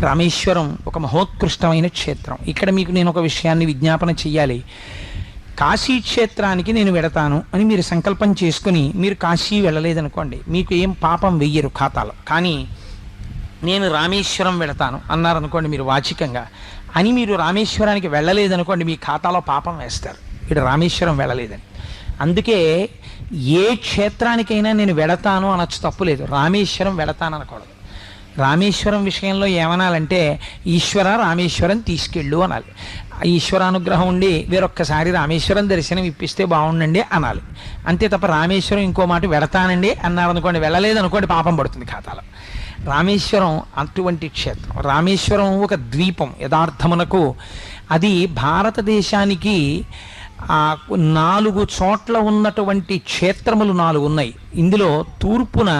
రామేశ్వరం ఒక మహోత్కృష్టమైన క్షేత్రం. ఇక్కడ మీకు నేను ఒక విషయాన్ని విజ్ఞాపన చెయ్యాలి. కాశీ క్షేత్రానికి నేను వెడతాను అని మీరు సంకల్పం చేసుకుని మీరు కాశీ వెళ్ళలేదనుకోండి. మీకు ఏం పాపం వెయ్యరు ఖాతాలో. కానీ నేను రామేశ్వరం వెళతాను అన్నారనుకోండి మీరు వాచికంగా. అని మీరు రామేశ్వరానికి వెళ్ళలేదనుకోండి మీ ఖాతాలో పాపం వేస్తారు. వీడు రామేశ్వరం వెళ్ళలేదని. అందుకే ఏ క్షేత్రానికైనా నేను వెడతాను అనొచ్చు తప్పులేదు రామేశ్వరం వెళతాను అనకూడదు రామేశ్వరం విషయంలో ఏమనాలంటే ఈశ్వర రామేశ్వరం తీసుకెళ్ళు అనాలి. ఈశ్వరానుగ్రహం ఉండి వేరొక్కసారి రామేశ్వరం దర్శనం ఇప్పిస్తే బాగుండండి అనాలి. అంతే తప్ప రామేశ్వరం ఇంకో మాట వెడతానండి అన్నారనుకోండి వెళ్ళలేదనుకోండి పాపం పడుతుంది ఖాతాలో. రామేశ్వరం అటువంటి క్షేత్రం. రామేశ్వరం ఒక ద్వీపం యథార్థమునకు. అది భారతదేశానికి నాలుగు చోట్ల ఉన్నటువంటి క్షేత్రములు నాలుగు ఉన్నాయి ఇందులో తూర్పున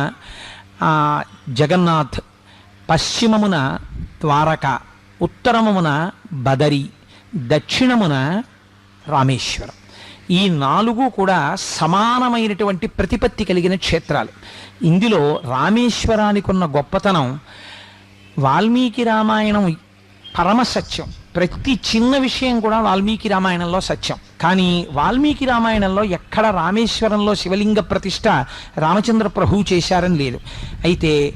జగన్నాథ్ పశ్చిమమున ద్వారక ఉత్తరమున బదరి దక్షిణమున రామేశ్వరం. ఈ నాలుగు కూడా సమానమైనటువంటి ప్రతిపత్తి కలిగిన క్షేత్రాలు. ఇందులో రామేశ్వరానికి ఉన్న గొప్పతనం వాల్మీకి రామాయణం పరమ సత్యం. ప్రతి చిన్న విషయం కూడా వాల్మీకి రామాయణంలో సత్యం. కానీ వాల్మీకి రామాయణంలో ఎక్కడ రామేశ్వరంలో శివలింగ ప్రతిష్ట రామచంద్ర ప్రభువు చేశారని లేదు. అయితే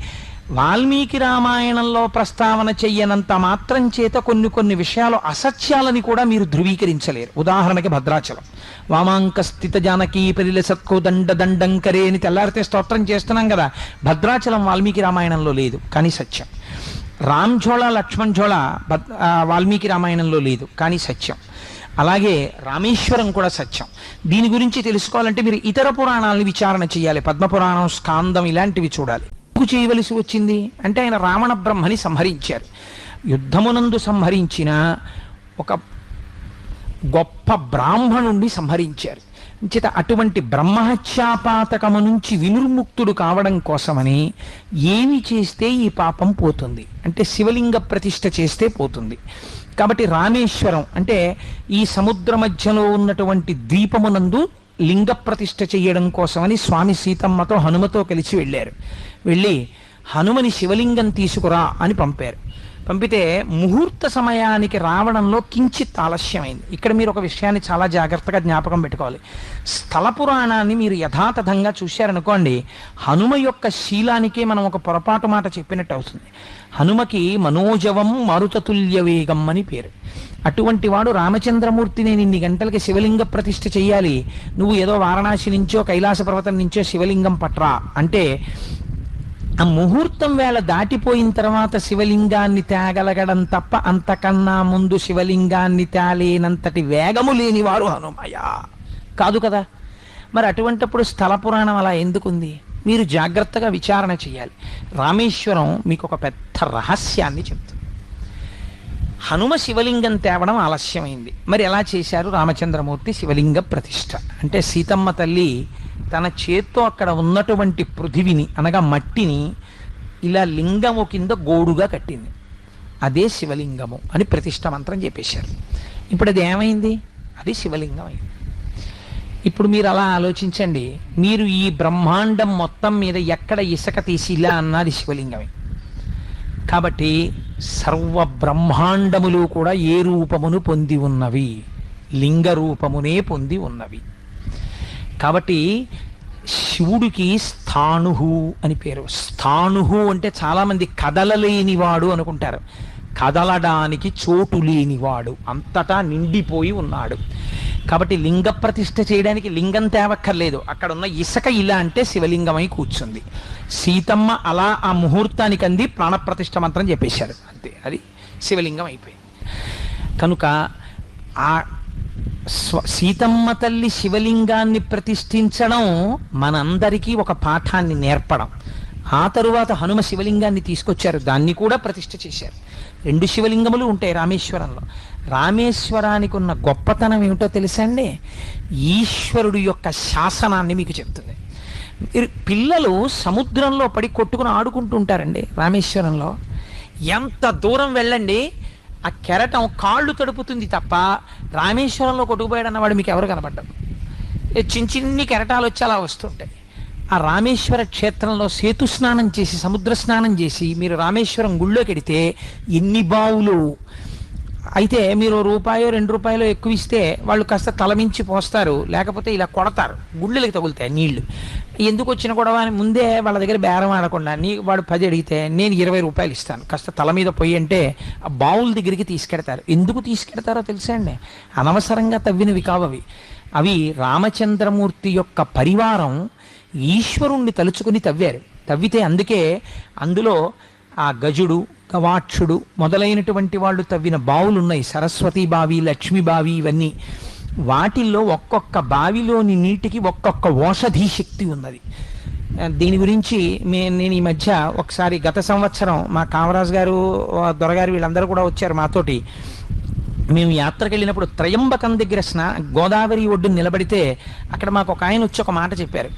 వాల్మీకి రామాయణంలో ప్రస్తావన చెయ్యనంత మాత్రం చేత కొన్ని కొన్ని విషయాలు అసత్యాలని కూడా మీరు ధృవీకరించలేరు. ఉదాహరణకి భద్రాచలం. వామాంక స్థిత జానకీ పరిల సత్కు దండ దండంకరే అని తెల్లారితే స్తోత్రం చేస్తున్నాం కదా. భద్రాచలం వాల్మీకి రామాయణంలో లేదు కానీ సత్యం. రామ్జోళ లక్ష్మణ్ ఝోళ భద్ వాల్మీకి రామాయణంలో లేదు కానీ సత్యం. అలాగే రామేశ్వరం కూడా సత్యం. దీని గురించి తెలుసుకోవాలంటే మీరు ఇతర పురాణాలను విచారణ చేయాలి పద్మపురాణం స్కాందం ఇలాంటివి చూడాలి. ఎందుకు చేయవలసి వచ్చింది? అంటే ఆయన రావణ బ్రహ్మని సంహరించారు. యుద్ధమునందు సంహరించిన ఒక గొప్ప బ్రాహ్మణుణ్ణి సంహరించారు. చేత అటువంటి బ్రహ్మహత్యాపాతకము నుంచి వినుర్ముక్తుడు కావడం కోసమని ఏమి చేస్తే ఈ పాపం పోతుంది? అంటే శివలింగ ప్రతిష్ఠ చేస్తే పోతుంది. కాబట్టి రామేశ్వరం అంటే ఈ సముద్ర మధ్యలో ఉన్నటువంటి ద్వీపమునందు లింగ ప్రతిష్ఠ చేయడం కోసమని స్వామి సీతమ్మతో హనుమతో కలిసి వెళ్ళారు. వెళ్ళి హనుమని శివలింగం తీసుకురా అని పంపారు. పంపితే ముహూర్త సమయానికి రావడంలో కించిత్ ఆలస్యమైంది. ఇక్కడ మీరు ఒక విషయాన్ని చాలా జాగ్రత్తగా జ్ఞాపకం పెట్టుకోవాలి. స్థల పురాణాన్ని మీరు యథాతథంగా చూశారనుకోండి హనుమ యొక్క శీలానికే మనం ఒక పొరపాటు మాట చెప్పినట్టు అవుతుంది. హనుమకి మనోజవం మరుతతుల్య వేగం అని పేరు. అటువంటి వాడు రామచంద్రమూర్తి నేను ఇన్ని గంటలకి శివలింగ ప్రతిష్ఠ చేయాలి నువ్వు ఏదో వారణాసి నుంచో కైలాస పర్వతం నుంచో శివలింగం పట్రా అంటే ఆ ముహూర్తం వేళ దాటిపోయిన తర్వాత శివలింగాన్ని తేగలగడం తప్ప అంతకన్నా ముందు శివలింగాన్ని తేలేనంతటి వేగము లేనివారు హనుమయ కాదు కదా? మరి అటువంటప్పుడు స్థల పురాణం అలా ఎందుకుంది? మీరు జాగ్రత్తగా విచారణ చేయాలి. రామేశ్వరం మీకు ఒక పెద్ద రహస్యాన్ని చెప్తుంది. హనుమ శివలింగం తేవడం ఆలస్యమైంది. మరి ఎలా చేశారు? రామచంద్రమూర్తి శివలింగ ప్రతిష్ట అంటే సీతమ్మ తల్లి తన చేత్తో అక్కడ ఉన్నటువంటి పృథివిని అనగా మట్టిని ఇలా లింగము కింద గోడుగా కట్టింది. అదే శివలింగము అని ప్రతిష్ట మంత్రం చెప్పేశారు. ఇప్పుడు అది ఏమైంది? అది శివలింగం అయింది ఇప్పుడు మీరు అలా ఆలోచించండి. మీరు ఈ బ్రహ్మాండం మొత్తం మీద ఎక్కడ ఇసుక తీసి ఇలా అన్నది శివలింగమే. కాబట్టి సర్వ బ్రహ్మాండములు కూడా ఏ రూపమును పొంది ఉన్నవి? లింగ రూపమునే పొంది ఉన్నవి. కాబట్టి శివుడికి స్థాణుహు అని పేరు. స్థాణుహు అంటే చాలామంది కదలలేనివాడు అనుకుంటారు. కదలడానికి చోటు లేనివాడు. అంతటా నిండిపోయి ఉన్నాడు. కాబట్టి లింగ ప్రతిష్ఠ చేయడానికి లింగం తేవక్కర్లేదు. అక్కడ ఉన్న ఇసుక ఇలా అంటే శివలింగమై కూర్చుంది. సీతమ్మ అలా ఆ ముహూర్తానికి అంది ప్రాణప్రతిష్ఠ మంత్రం చెప్పేశారు. అంతే అది శివలింగం అయిపోయింది. కనుక ఆ స్వ- సీతమ్మ తల్లి శివలింగాన్ని ప్రతిష్ఠించడం మనందరికీ ఒక పాఠాన్ని నేర్పడం. ఆ తరువాత హనుమ శివలింగాన్ని తీసుకొచ్చారు. దాన్ని కూడా ప్రతిష్ఠ చేశారు. రెండు శివలింగములు ఉంటాయి రామేశ్వరంలో. రామేశ్వరానికి ఉన్న గొప్పతనం ఏమిటో తెలుసా అండి ఈశ్వరుడు యొక్క శాసనాన్ని మీకు చెప్తుంది. మీరు పిల్లలు సముద్రంలో పడి కొట్టుకుని ఆడుకుంటుంటారండి రామేశ్వరంలో. ఎంత దూరం వెళ్ళండి ఆ కెరటం కాళ్ళు తడుపుతుంది తప్ప రామేశ్వరంలో కొట్టుకుపోయాడన్నవాడు మీకు ఎవరు కనపడ్డారు చిన్న చిన్ని కెరటాలు వచ్చి అలా వస్తుంటాయి. ఆ రామేశ్వర క్షేత్రంలో సేతు స్నానం చేసి సముద్ర స్నానం చేసి మీరు రామేశ్వరం గుళ్ళోకి వెడితే ఎన్ని బావులు? అయితే మీరు రూపాయో రెండు రూపాయలు ఎక్కువ ఇస్తే వాళ్ళు కాస్త తలమించి పోస్తారు. లేకపోతే ఇలా కొడతారు. గుళ్ళకి తగులుతాయి నీళ్ళు. ఎందుకు వచ్చిన గొడవ అని ముందే వాళ్ళ దగ్గర బేరం ఆడకుండా నీ వాడు పది అడిగితే నేను ఇరవై రూపాయలు ఇస్తాను. కాస్త తల మీద పొయ్యి అంటే ఆ బావుల దగ్గరికి తీసుకెడతారు. ఎందుకు తీసుకెడతారో తెలుసా అండి? అనవసరంగా తవ్వినవి కావవి. అవి రామచంద్రమూర్తి యొక్క పరివారం ఈశ్వరుణ్ణి తలుచుకుని తవ్వారు. తవ్వితే అందుకే అందులో ఆ గజుడు గవాక్షుడు మొదలైనటువంటి వాళ్ళు తవ్విన బావులు ఉన్నాయి సరస్వతి బావి లక్ష్మీ బావి ఇవన్నీ. వాటిల్లో ఒక్కొక్క బావిలోని నీటికి ఒక్కొక్క ఓషధీ శక్తి ఉన్నది. దీని గురించి మే నేను ఈ మధ్య ఒకసారి గత సంవత్సరం మా కామరాజు గారు దొరగారు వీళ్ళందరూ కూడా వచ్చారు మాతోటి. మేము యాత్రకు వెళ్ళినప్పుడు త్రయంబకం దగ్గర స్నా గోదావరి ఒడ్డు నిలబడితే అక్కడ మాకు ఒక ఆయన వచ్చి ఒక మాట చెప్పారు.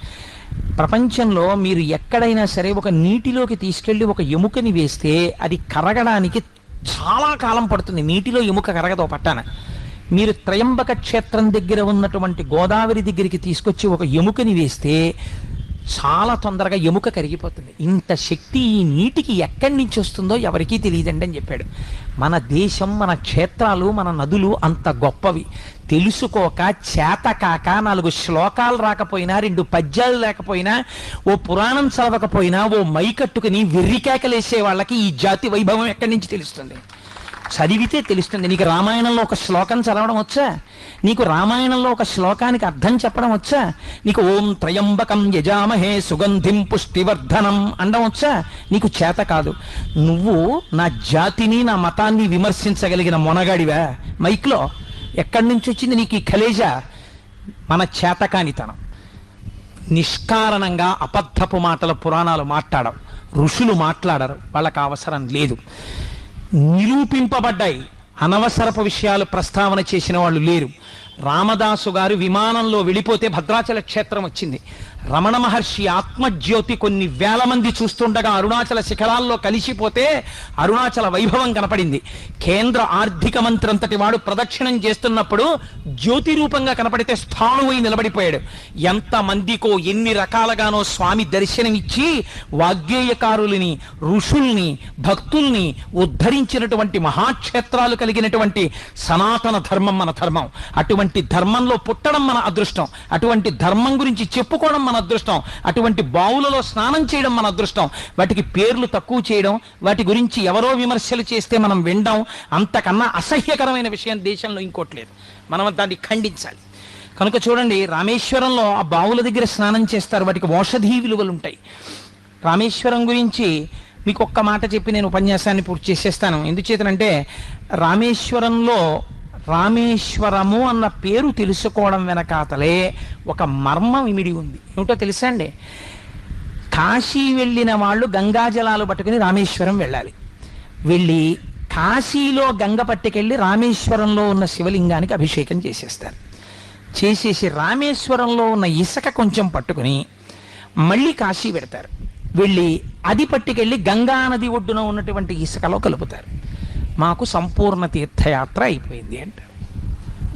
ప్రపంచంలో మీరు ఎక్కడైనా సరే ఒక నీటిలోకి తీసుకెళ్ళి ఒక ఎముకని వేస్తే అది కరగడానికి చాలా కాలం పడుతుంది. నీటిలో ఎముక కరగదో పట్టాన. మీరు త్రయంబక క్షేత్రం దగ్గర ఉన్నటువంటి గోదావరి దగ్గరికి తీసుకొచ్చి ఒక ఎముకని వేస్తే చాలా తొందరగా ఎముక కరిగిపోతుంది. ఇంత శక్తి ఈ నీటికి ఎక్కడి నుంచి వస్తుందో ఎవరికీ తెలియదండి అని చెప్పాడు. మన దేశం మన క్షేత్రాలు మన నదులు అంత గొప్పవి. తెలుసుకోక చేతకాక నాలుగు శ్లోకాలు రాకపోయినా రెండు పద్యాలు లేకపోయినా ఓ పురాణం చదవకపోయినా ఓ మైకట్టుకుని వెర్రికేకలేసే వాళ్ళకి ఈ జాతి వైభవం ఎక్కడి నుంచి తెలుస్తుంది? చదివితే తెలుస్తుంది. నీకు రామాయణంలో ఒక శ్లోకం చదవడం వచ్చా? నీకు రామాయణంలో ఒక శ్లోకానికి అర్థం చెప్పడం వచ్చా? నీకు ఓం త్రయంబకం యజామహే సుగంధిం పుష్టివర్ధనం అండం వచ్చా? నీకు చేత కాదు. నువ్వు నా జాతిని నా మతాన్ని విమర్శించగలిగిన మొనగాడివా? మైక్లో ఎక్కడి నుంచి వచ్చింది నీకు ఈ ఖలేజా మన చేతకానితనం. నిష్కారణంగా అబద్ధపు మాటల పురాణాలు మాట్లాడవు. ఋషులు మాట్లాడరు. వాళ్ళకి అవసరం లేదు. నిరూపింపబడ్డాయి. అనవసరపు విషయాలు ప్రస్తావన చేసిన వాళ్ళు లేరు. రామదాసు గారు విమానంలో వెళ్ళిపోతే భద్రాచల క్షేత్రం వచ్చింది. రమణ మహర్షి ఆత్మజ్యోతి కొన్ని వేల మంది చూస్తుండగా అరుణాచల శిఖరాల్లో కలిసిపోతే అరుణాచల వైభవం కనపడింది. కేంద్ర ఆర్థిక మంత్రి అంతటి వాడు ప్రదక్షిణం చేస్తున్నప్పుడు జ్యోతి రూపంగా కనపడితే స్థాణువై నిలబడిపోయాడు. ఎంత మందికో ఎన్ని రకాలుగానో స్వామి దర్శనమిచ్చి వాగ్గేయకారులని ఋషుల్ని భక్తుల్ని ఉద్ధరించినటువంటి మహాక్షేత్రాలు కలిగినటువంటి సనాతన ధర్మం మన ధర్మం. అటువంటి ధర్మంలో పుట్టడం మన అదృష్టం. అటువంటి ధర్మం గురించి చెప్పుకోవడం మన అదృష్టం. అటువంటి బావులలో స్నానం చేయడం మన అదృష్టం. వాటికి పేర్లు తక్కువ చేయడం వాటి గురించి ఎవరో విమర్శలు చేస్తే మనం వినడం అంతకన్నా అసహ్యకరమైన విషయం దేశంలో ఇంకోటి లేదు. మనం దాన్ని ఖండించాలి. కనుక చూడండి రామేశ్వరంలో ఆ బావుల దగ్గర స్నానం చేస్తారు. వాటికి ఔషధీ విలువలు ఉంటాయి. రామేశ్వరం గురించి మీకు ఒక్క మాట చెప్పి నేను ఉపన్యాసాన్ని పూర్తి చేసేస్తాను. ఎందుచేతనంటే రామేశ్వరంలో రామేశ్వరము అన్న పేరు తెలుసుకోవడం వెనకాతలే ఒక మర్మం ఇమిడి ఉంది. ఏమిటో తెలుసా అండి? కాశీ వెళ్ళిన వాళ్ళు గంగా జలాలు పట్టుకుని రామేశ్వరం వెళ్ళాలి. వెళ్ళి కాశీలో గంగ పట్టుకెళ్ళి రామేశ్వరంలో ఉన్న శివలింగానికి అభిషేకం చేసేస్తారు. చేసేసి రామేశ్వరంలో ఉన్న ఇసుక కొంచెం పట్టుకుని మళ్ళీ కాశీ పెడతారు వెళ్ళి అది పట్టుకెళ్ళి గంగానది ఒడ్డున ఉన్నటువంటి ఇసుకలో కలుపుతారు. మాకు సంపూర్ణ తీర్థయాత్ర అయిపోయింది అంటారు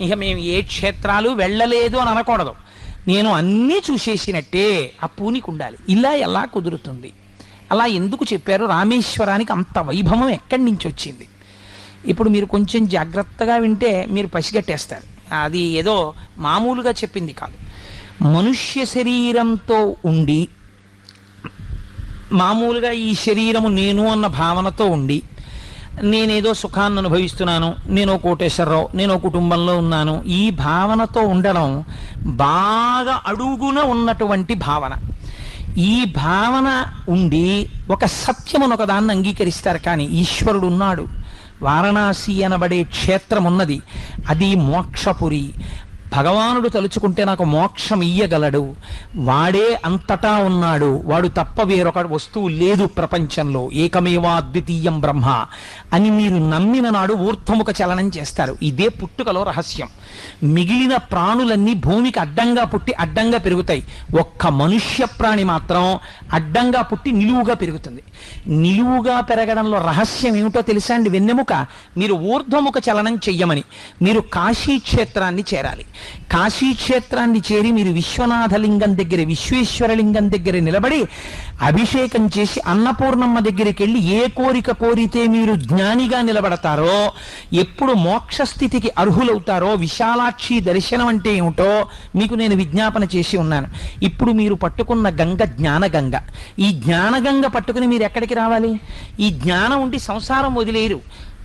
ఇక మేము ఏ క్షేత్రాలు వెళ్ళలేదు అని అనకూడదు. నేను అన్నీ చూసేసినట్టే ఆ పూనికి ఉండాలి. ఇలా ఎలా కుదురుతుంది? అలా ఎందుకు చెప్పారు? రామేశ్వరానికి అంత వైభవం ఎక్కడి నుంచి వచ్చింది? ఇప్పుడు మీరు కొంచెం జాగ్రత్తగా వింటే మీరు పసిగట్టేస్తారు. అది ఏదో మామూలుగా చెప్పింది కాదు. మనుష్య శరీరంతో ఉండి మామూలుగా ఈ శరీరము నేను అన్న భావనతో ఉండి నేనేదో సుఖాన్ని అనుభవిస్తున్నాను నేను కోటేశ్వరరావు నేను కుటుంబంలో ఉన్నాను. ఈ భావనతో ఉండడం బాగా అడుగున ఉన్నటువంటి భావన. ఈ భావన ఉండి ఒక సత్యమును ఒకదాన్ని అంగీకరిస్తారు కానీ ఈశ్వరుడు ఉన్నాడు. వారణాసి అనబడే క్షేత్రం ఉన్నది అది మోక్షపురి. భగవానుడు తలుచుకుంటే నాకు మోక్షం ఇయ్యగలడు. వాడే అంతటా ఉన్నాడు. వాడు తప్ప వేరొక వస్తువు లేదు ప్రపంచంలో. ఏకమేవా అద్వితీయం బ్రహ్మ అని మీరు నమ్మిన నాడు ఊర్ధ్వముఖ చలనం చేస్తారు. ఇదే పుట్టుకలో రహస్యం. మిగిలిన ప్రాణులన్నీ భూమికి అడ్డంగా పుట్టి అడ్డంగా పెరుగుతాయి. ఒక్క మనుష్య ప్రాణి మాత్రం అడ్డంగా పుట్టి నిలువుగా పెరుగుతుంది. నిలువుగా పెరగడంలో రహస్యం ఏమిటో తెలుసా అండి వెన్నెముక? మీరు ఊర్ధ్వముఖ చలనం చెయ్యమని. మీరు కాశీ క్షేత్రాన్ని చేరాలి. కాశీ క్షేత్రాన్ని చేరి మీరు విశ్వనాథలింగం దగ్గర విశ్వేశ్వరలింగం దగ్గర నిలబడి అభిషేకం చేసి అన్నపూర్ణమ్మ దగ్గరికి వెళ్ళి ఏ కోరిక కోరితే మీరు జ్ఞానిగా నిలబడతారో ఎప్పుడు మోక్షస్థితికి అర్హులవుతారో విశాలాక్షి దర్శనం అంటే ఏమిటో మీకు నేను విజ్ఞాపన చేసి ఉన్నాను. ఇప్పుడు మీరు పట్టుకున్న గంగ జ్ఞానగంగ. ఈ జ్ఞానగంగ పట్టుకుని మీరు ఎక్కడికి రావాలి? ఈ జ్ఞానం ఉండి సంసారం వదిలేరు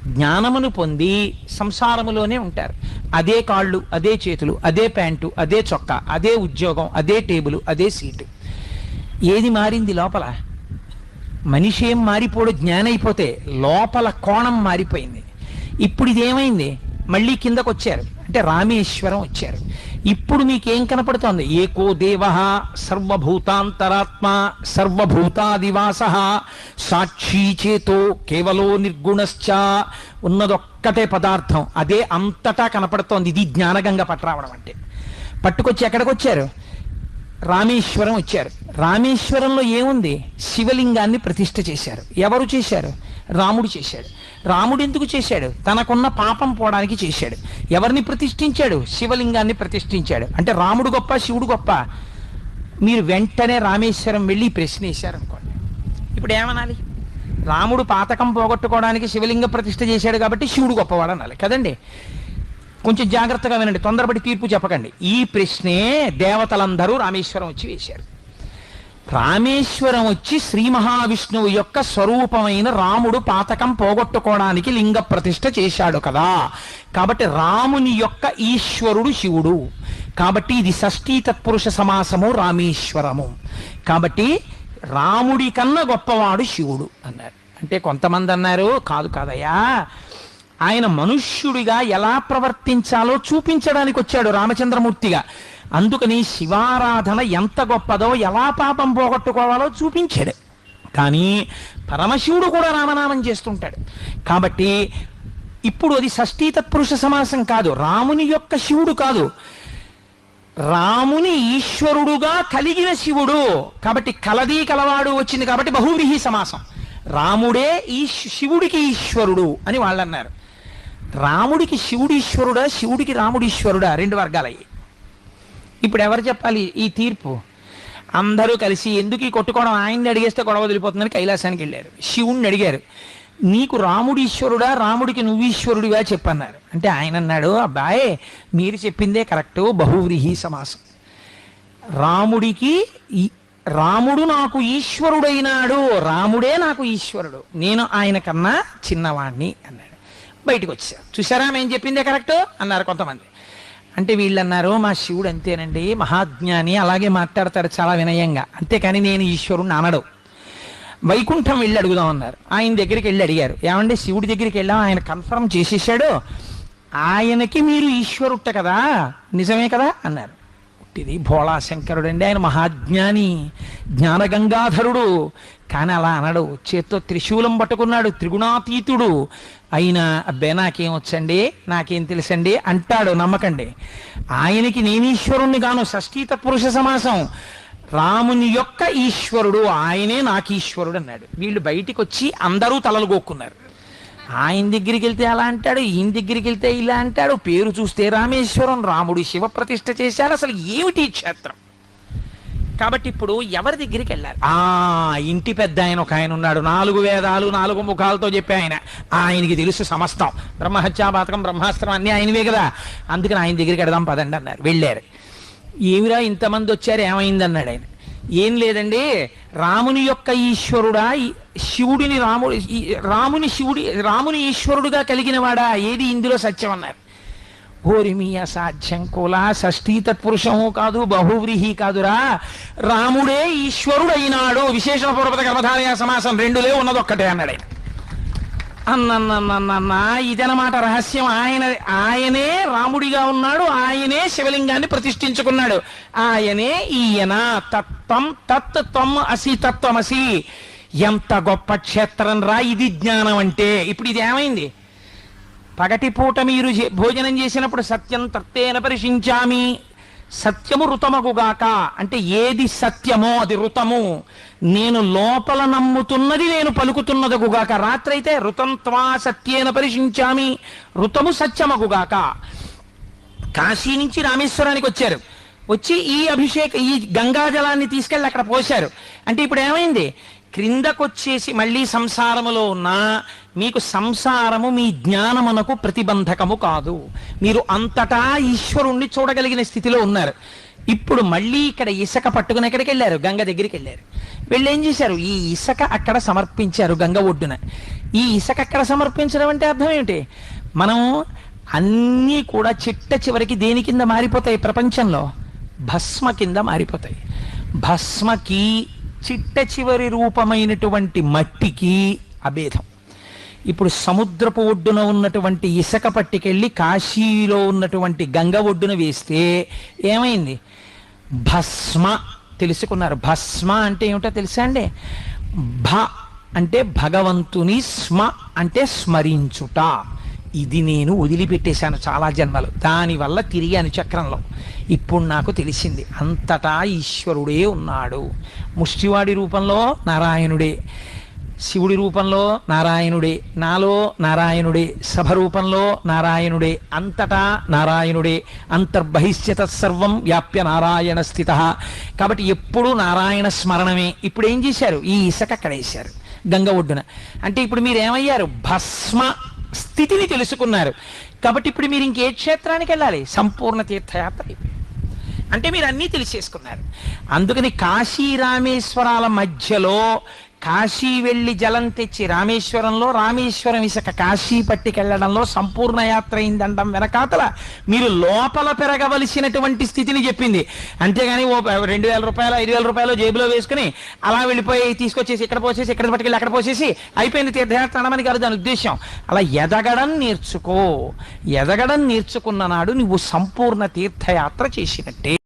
జ్ఞానమును పొంది సంసారములోనే ఉంటారు. అదే కాళ్ళు అదే చేతులు అదే ప్యాంటు అదే చొక్కా అదే ఉద్యోగం అదే టేబుల్ అదే సీటు. ఏది మారింది లోపల? మనిషి ఏం మారిపోడు జ్ఞానైపోతే లోపల కోణం మారిపోయింది. ఇప్పుడు ఇదేమైంది? మళ్ళీ కిందకు వచ్చారు. అంటే రామేశ్వరం వచ్చారు. ఇప్పుడు మీకేం కనపడుతోంది? ఏకో దేవ సర్వభూతాంతరాత్మ సర్వభూతాదివాస సాక్షి చేతో కేవలో నిర్గుణశ్చ ఉన్నదొక్కటే పదార్థం. అదే అంతటా కనపడుతోంది. ఇది జ్ఞానగంగ పట్టరావడం అంటే. పట్టుకొచ్చి ఎక్కడికొచ్చారు? రామేశ్వరం వచ్చారు. రామేశ్వరంలో ఏముంది? శివలింగాన్ని ప్రతిష్ఠ చేశారు. ఎవరు చేశారు? రాముడు చేశాడు. రాముడు ఎందుకు చేశాడు? తనకున్న పాపం పోవడానికి చేశాడు. ఎవరిని ప్రతిష్ఠించాడు? శివలింగాన్ని ప్రతిష్ఠించాడు. అంటే రాముడు గొప్ప శివుడు గొప్ప. మీరు వెంటనే రామేశ్వరం వెళ్ళి ప్రశ్న వేశారనుకోండి. ఇప్పుడు ఏమనాలి? రాముడు పాతకం పోగొట్టుకోవడానికి శివలింగ ప్రతిష్ఠ చేశాడు కాబట్టి శివుడు గొప్పవాడు అనాలి. కదండి? కొంచెం జాగ్రత్తగా వినండి తొందరపడి తీర్పు చెప్పకండి. ఈ ప్రశ్నే దేవతలందరూ రామేశ్వరం వచ్చి వేశారు. రామేశ్వరం వచ్చి శ్రీ మహావిష్ణువు యొక్క స్వరూపమైన రాముడు పాతకం పోగొట్టుకోవడానికి లింగ ప్రతిష్ఠ చేశాడు కదా. కాబట్టి రాముని యొక్క ఈశ్వరుడు శివుడు. కాబట్టి ఇది షష్ఠీ తత్పురుష సమాసము రామేశ్వరము. కాబట్టి రాముడి కన్నా గొప్పవాడు శివుడు అన్నారు. అంటే కొంతమంది అన్నారు కాదు కాదయ్యా ఆయన మనుష్యుడిగా ఎలా ప్రవర్తించాలో చూపించడానికి వచ్చాడు రామచంద్రమూర్తిగా. అందుకని శివారాధన ఎంత గొప్పదో ఎలా పాపం పోగొట్టుకోవాలో చూపించాడు. కానీ పరమశివుడు కూడా రామనామం చేస్తుంటాడు. కాబట్టి ఇప్పుడు అది షష్ఠీ తత్పురుష సమాసం కాదు రాముని యొక్క శివుడు కాదు. రాముని ఈశ్వరుడుగా కలిగిన శివుడు. కాబట్టి కలది కలవాడు వచ్చింది కాబట్టి బహువ్రీహి సమాసం. రాముడే ఈ శివుడికి ఈశ్వరుడు అని వాళ్ళు అన్నారు రాముడికి శివుడీశ్వరుడా శివుడికి రాముడీశ్వరుడా రెండు వర్గాలయ్యి ఇప్పుడు ఎవరు చెప్పాలి ఈ తీర్పు? అందరూ కలిసి ఎందుకు ఈ కొట్టుకోవడం? ఆయన్ని అడిగేస్తే గొడవ వదిలిపోతుందని కైలాసానికి వెళ్ళారు. శివుణ్ణి అడిగారు. నీకు రాముడీశ్వరుడా రాముడికి నువ్వు ఈశ్వరుడిగా చెప్పన్నారు. అంటే ఆయన అన్నాడు అబ్బాయే మీరు చెప్పిందే కరెక్టు బహువ్రీహి సమాసం. రాముడికి రాముడు నాకు ఈశ్వరుడైనాడు రాముడే నాకు ఈశ్వరుడు. నేను ఆయన కన్నా చిన్నవాణ్ణి అన్నాడు. బయటకు వచ్చారు చూసారా మేము చెప్పిందే కరెక్ట్? అన్నారు కొంతమంది. అంటే వీళ్ళు అన్నారు మా శివుడు అంతేనండి మహాజ్ఞాని అలాగే మాట్లాడతాడు చాలా వినయంగా. అంతేకాని నేను ఈశ్వరుణ్ణి అనడు. వైకుంఠం వెళ్ళి అడుగుదాం అన్నారు. ఆయన దగ్గరికి వెళ్ళి అడిగారు. ఏమంటే శివుడి దగ్గరికి వెళ్ళాం ఆయన కన్ఫర్మ్ చేసేసాడు. ఆయనకి మీరు ఈశ్వరుట్ట కదా? నిజమే కదా? అన్నారు. ఇది భోళాశంకరుడు అండి ఆయన మహాజ్ఞాని జ్ఞానగంగాధరుడు. కానీ అలా అనడు. చేత్తో త్రిశూలం పట్టుకున్నాడు త్రిగుణాతీతుడు. అయినా అబ్బే నాకేం వచ్చండి? నాకేం తెలుసండి? అంటాడు నమ్మకండి. ఆయనకి నేనీశ్వరుణ్ణి గాను షష్ఠీ తత్పురుష సమాసం. రాముని యొక్క ఈశ్వరుడు ఆయనే నాకు ఈశ్వరుడు అన్నాడు. వీళ్ళు బయటికి వచ్చి అందరూ తలలు గోక్కున్నారు. ఆయన దగ్గరికి వెళ్తే అలా అంటాడు ఈయన దగ్గరికి వెళ్తే ఇలా అంటాడు. పేరు చూస్తే రామేశ్వరం రాముడు శివ ప్రతిష్ఠ చేశాడు అసలు ఏమిటి క్షేత్రం? కాబట్టి ఇప్పుడు ఎవరి దగ్గరికి వెళ్ళాలి? ఆ ఇంటి పెద్ద ఆయన ఒక ఆయన ఉన్నాడు. నాలుగు వేదాలు నాలుగు ముఖాలతో చెప్పే ఆయన. ఆయనకి తెలుసు సమస్తం. బ్రహ్మహత్యాపాతకం బ్రహ్మాస్త్రం అన్నీ ఆయనవే కదా. అందుకని ఆయన దగ్గరికి వెడదాం పదండి అన్నారు. వెళ్ళారు. ఏమిరా ఇంతమంది వచ్చారు? ఏమైంది అన్నాడు ఆయన. ఏం లేదండి రాముని యొక్క ఈశ్వరుడా శివుడిని రాముడు ఈ- రాముని శివుడి రాముని ఈశ్వరుడుగా కలిగిన వాడా ఏది ఇందులో సత్యం అన్నారు. ఓరిమి అసాధ్యం కుల షష్ఠీ తత్పురుషము కాదు బహువ్రీహి కాదురా. రాముడే ఈశ్వరుడైనాడు. విశేషణ పూర్వత కర్మధారయ సమాసం రెండులే ఉన్నదొక్కటే అన్నాడు ఆయన. అన్నన్నన్నన్న ఇదనమాట రహస్యం. ఆయన ఆయనే రాముడిగా ఉన్నాడు ఆయనే శివలింగాన్ని ప్రతిష్ఠించుకున్నాడు. ఆయనే ఈయన తత్వం తత్ త్వం అసి తత్వమసి. ఎంత గొప్ప క్షేత్రం రా ఇది జ్ఞానం అంటే. ఇప్పుడు ఇది ఏమైంది? పగటిపూట మీరు భోజనం చేసినప్పుడు సత్యం తత్తేన పరిశించామి. సత్యము రుతమగుగాక. అంటే ఏది సత్యమో అది రుతము. నేను లోపల నమ్ముతున్నది నేను పలుకుతున్నదగుగాక రాత్రైతే రుతం త్వా సత్యేన పరిశించామి. రుతము సత్యమగుగాక. కాశీ నుంచి రామేశ్వరానికి వచ్చారు. వచ్చి ఈ అభిషేక ఈ గంగా జలాన్ని తీసుకెళ్ళి అక్కడ పోశారు. అంటే ఇప్పుడు ఏమైంది? క్రిందకొచ్చేసి మళ్ళీ సంసారములో ఉన్నా మీకు సంసారము మీ జ్ఞానమునకు ప్రతిబంధకము కాదు. మీరు అంతటా ఈశ్వరుణ్ణి చూడగలిగిన స్థితిలో ఉన్నారు. ఇప్పుడు మళ్ళీ ఇక్కడ ఇసుక పట్టుకుని ఎక్కడికి వెళ్ళారు? గంగ దగ్గరికి వెళ్ళారు. వెళ్ళి ఏం చేశారు? ఈ ఇసుక అక్కడ సమర్పించారు గంగ ఒడ్డున. ఈ ఇసుక అక్కడ సమర్పించడం అంటే అర్థం ఏమిటి? మనం అన్నీ కూడా చిట్ట చివరికి దేని కింద మారిపోతాయి ప్రపంచంలో? భస్మ కింద మారిపోతాయి. భస్మకి చిట్ట చివరి రూపమైనటువంటి మట్టికి అభేదం. ఇప్పుడు సముద్రపు ఒడ్డున ఉన్నటువంటి ఇసుక పట్టికెళ్ళి కాశీలో ఉన్నటువంటి గంగ ఒడ్డున వేస్తే ఏమైంది? భస్మ తెలుసుకున్నారు. భస్మ అంటే ఏమిటో తెలుసా అండి? భ అంటే భగవంతుని స్మ అంటే స్మరించుట. ఇది నేను వదిలిపెట్టేశాను చాలా జన్మలు. దానివల్ల తిరిగాను చక్రంలో ఇప్పుడు నాకు తెలిసింది అంతటా ఈశ్వరుడే ఉన్నాడు. ముష్టివాడి రూపంలో నారాయణుడే. శివుడి రూపంలో నారాయణుడే నాలో నారాయణుడే సభ రూపంలో నారాయణుడే అంతటా నారాయణుడే అంతర్బహిష్యత సర్వం వ్యాప్య నారాయణ స్థిత. కాబట్టి ఎప్పుడూ నారాయణ స్మరణమే. ఇప్పుడు ఏం చేశారు? ఈ ఇసుక అక్కడ వేశారు. గంగ ఒడ్డున. అంటే ఇప్పుడు మీరు ఏమయ్యారు? భస్మ స్థితిని తెలుసుకున్నారు. కాబట్టి ఇప్పుడు మీరు ఇంకే క్షేత్రానికి వెళ్ళాలి. సంపూర్ణ తీర్థయాత్ర అంటే మీరు అన్నీ తెలిసేసుకున్నారు. అందుకని కాశీ రామేశ్వరాల మధ్యలో కాశీ వెళ్ళి జలం తెచ్చి రామేశ్వరంలో రామేశ్వరం ఇసుక కాశీ పట్టికెళ్ళడంలో సంపూర్ణ యాత్ర అయిందండం వెనకాతల మీరు లోపల పెరగవలసినటువంటి స్థితిని చెప్పింది. అంతేగాని ఓ రెండు వేల రూపాయలు ఐదు వేల రూపాయలు జేబులో వేసుకుని అలా వెళ్ళిపోయి తీసుకొచ్చేసి ఇక్కడ పోసేసి ఇక్కడ పట్టుకెళ్ళి అక్కడ పోసేసి అయిపోయింది తీర్థయాత్ర అనమని కాదు దాని ఉద్దేశం అలా ఎదగడం నేర్చుకో. ఎదగడం నేర్చుకున్న నాడు నువ్వు సంపూర్ణ తీర్థయాత్ర చేసినట్టే.